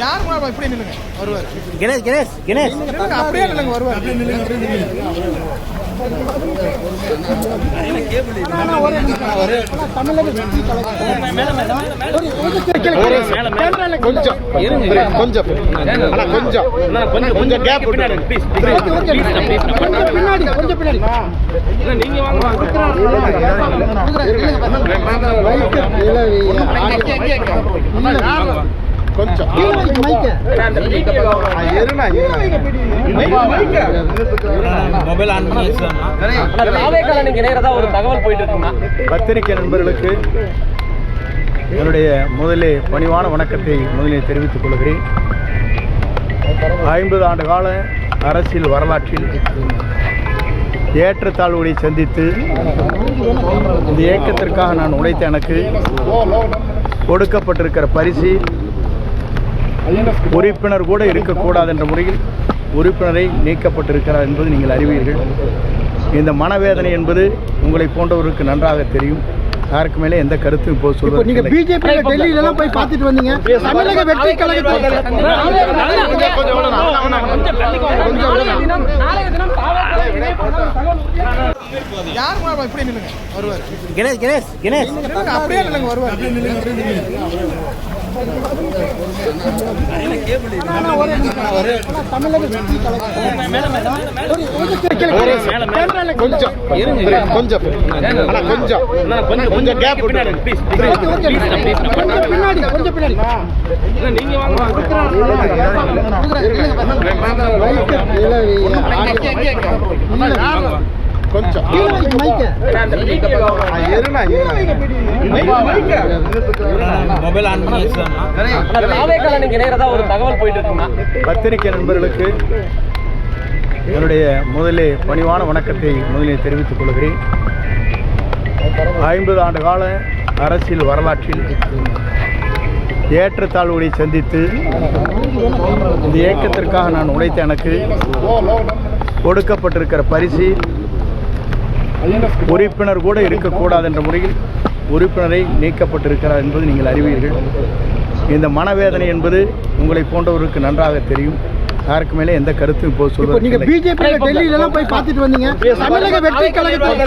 யார் மேடம் இப்படி நில்லுங்க வருவார் கணேஷ் கணேஷ் கணேஷ் நில்லுங்க, அப்படியே நில்லுங்க வருவார். கொஞ்சம் கொஞ்சம் கொஞ்சம் கொஞ்சம் கேப் கொஞ்சம் பின்னாடி கொஞ்சம் பின்னாடி கொஞ்சம் ஆ, மொபைல் ஆன் பண்ணி இணையறதா ஒரு தகவல் போயிட்டு இருக்குங்க பத்திரிகை நண்பர்களுக்கு என்னுடைய முதலே பணிவான வணக்கத்தை முதலில் தெரிவித்துக் கொள்கிறேன். ஐம்பது ஆண்டு கால அரசியல் வரலாற்றில் ஏற்றத்தாழ்வுகளை சந்தித்து இந்த இயக்கத்திற்காக நான் உழைத்த எனக்கு கொடுக்கப்பட்டிருக்கிற பரிசு உறுப்பினர் கூட இருக்கக்கூடாது என்ற முறையில் உறுப்பினரை நீக்கப்பட்டிருக்கிறார் என்பது நீங்கள் அறிவீர்கள் இந்த மனவேதனை என்பது உங்களை போன்றவருக்கு நன்றாக தெரியும் யாருக்கு மேலே எந்த கருத்தும் இப்போ இப்போ நீங்க பிஜேபி டெல்லியில எல்லாம் போய் பார்த்துட்டு வந்தீங்க தமிழக வெற்றி கழகத்தில் யார் மேடம் இப்படி நில்லுங்க? வருவார். கணேஷ் கணேஷ் கணேஷ். நில்லுங்க, அப்படியே நில்லுங்க வருவார். தமிழக வெற்றி கழகம். கொஞ்சம் கொஞ்சம். கொஞ்சம். கொஞ்சம். கேப் கொஞ்சம் பின்னாடி கொஞ்சம் பின்னாடி ஆ, இணையறதா ஒரு தகவல் போயிட்டு இருக்குங்க பத்திரிகை நண்பர்களுக்கு என்னுடைய முதலே பணிவான வணக்கத்தை முதலில் தெரிவித்துக் கொள்கிறேன். ஐம்பது ஆண்டு கால அரசியல் வரலாற்றில் ஏற்றத்தாழ்வுகளை சந்தித்து இந்த இயக்கத்திற்காக நான் உழைத்த எனக்கு கொடுக்கப்பட்டிருக்கிற பரிசு உறுப்பினர் கூட இருக்கக்கூடாது என்ற முறையில் உறுப்பினரை நீக்கப்பட்டிருக்கிறார் என்பது நீங்கள் அறிவீர்கள். இந்த மனவேதனை என்பது உங்களை போன்றவருக்கு நன்றாக தெரியும். யாருக்கு மேலே எந்த கருத்தும் இப்போ இப்போ நீங்க பிஜேபி டெல்லியில எல்லாம் போய் பார்த்துட்டு வந்தீங்க. தமிழக வெற்றி கழகத்தில்